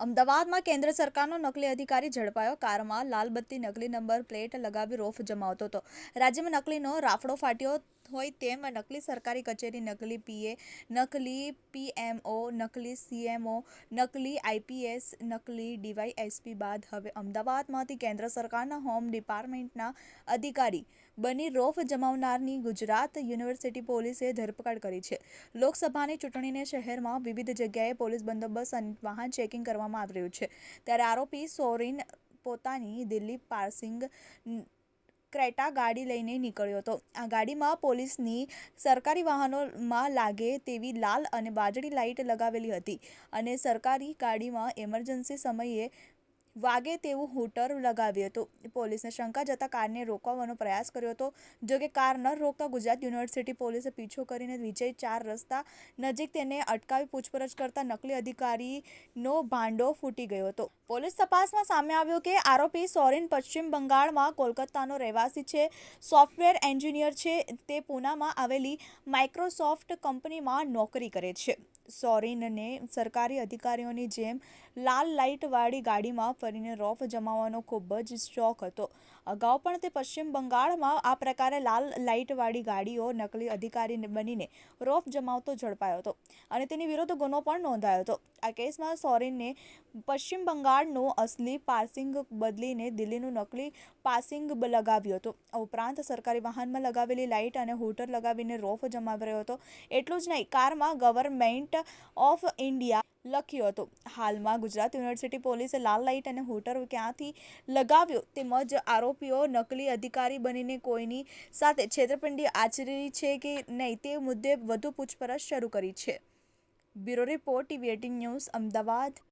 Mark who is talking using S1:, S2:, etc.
S1: અમદાવાદમાં કેન્દ્ર સરકારનો નકલી અધિકારી ઝડપાયો. કારમાં લાલબત્તી નકલી નંબર પ્લેટ લગાવી રોફ જમાવતો હતો. રાજ્યમાં નકલીનો રાફડો ફાટ્યો હોય તેમ નકલી સરકારી કચેરી, નકલી પીએ, નકલી પીએમઓ, નકલી સીએમઓ, નકલી આઈપીએસ, નકલી ડીવાયએસપી બાદ હવે અમદાવાદમાંથી કેન્દ્ર સરકારના હોમ ડિપાર્ટમેન્ટના અધિકારી બની રોફ જમાવનારની ગુજરાત યુનિવર્સિટી પોલીસે ધરપકડ કરી છે. લોકસભાની ચૂંટણીને શહેરમાં વિવિધ જગ્યાએ પોલીસ બંદોબસ્ત અને વાહન ચેકિંગ કરવામાં આવી રહ્યું છે. ત્યારે આરોપી સોરીન પોતાની દિલ્હી પાર્સિંગ ક્રેટા ગાડી લઈને નીકળ્યો હતો. આ ગાડીમાં પોલીસની સરકારી વાહનોમાં લાગે તેવી લાલ અને વાજળી લાઇટ લગાવેલી હતી અને સરકારી ગાડીમાં એમરજન્સી સમયે વાગે તેવું હૂટર લગાવ્યું હતું. પોલીસને શંકા જતાં કારને રોકવાનો પ્રયાસ કર્યો હતો. જોકે કાર ન રોકતા ગુજરાત યુનિવર્સિટી પોલીસે પીછો કરીને વિજય ચાર રસ્તા નજીક તેને અટકાવી પૂછપરછ કરતા નકલી અધિકારીનો ભાંડો ફૂટી ગયો હતો. પોલીસ તપાસમાં સામે આવ્યું કે આરોપી સોરેન પશ્ચિમ બંગાળમાં કોલકાતાનો રહેવાસી છે, સોફ્ટવેર એન્જિનિયર છે, તે પૂનામાં આવેલી માઇક્રોસોફ્ટ કંપનીમાં નોકરી કરે છે. સોરેનને સરકારી અધિકારીઓની જેમ લાલ લાઇટવાળી ગાડીમાં ફરીને રોફ જમાવવાનો ખૂબ જ શોખ હતો. અગાઉ પણ તે પશ્ચિમ બંગાળમાં આ પ્રકારે લાલ લાઇટવાળી ગાડીઓ નકલી અધિકારી બનીને રોફ જમાવતો ઝડપાયો હતો અને તેની વિરુદ્ધ ગુનો પણ નોંધાયો હતો. આ કેસમાં સોરીનને પશ્ચિમ બંગાળનું અસલી પાસિંગ બદલીને દિલ્હીનું નકલી પાસિંગ લગાવ્યું હતું. ઉપરાંત સરકારી વાહનમાં લગાવેલી લાઇટ અને હોટર લગાવીને રોફ જમાવી રહ્યો હતો. એટલું જ નહીં, કારમાં ગવર્મેન્ટ ઓફ ઇન્ડિયા લખ્યું હતું. હાલમાં ગુજરાત યુનિવર્સિટી પોલીસે લાલ લાઇટ અને હોટર ક્યાંથી લગાવ્યો તેમજ આરોપીઓ નકલી અધિકારી બનીને કોઈની સાથે છેતરપિંડી આચરી છે કે નહીં તે મુદ્દે વધુ પૂછપરછ શરૂ કરી છે. Bureau report TV eighteen news, Ahmedabad.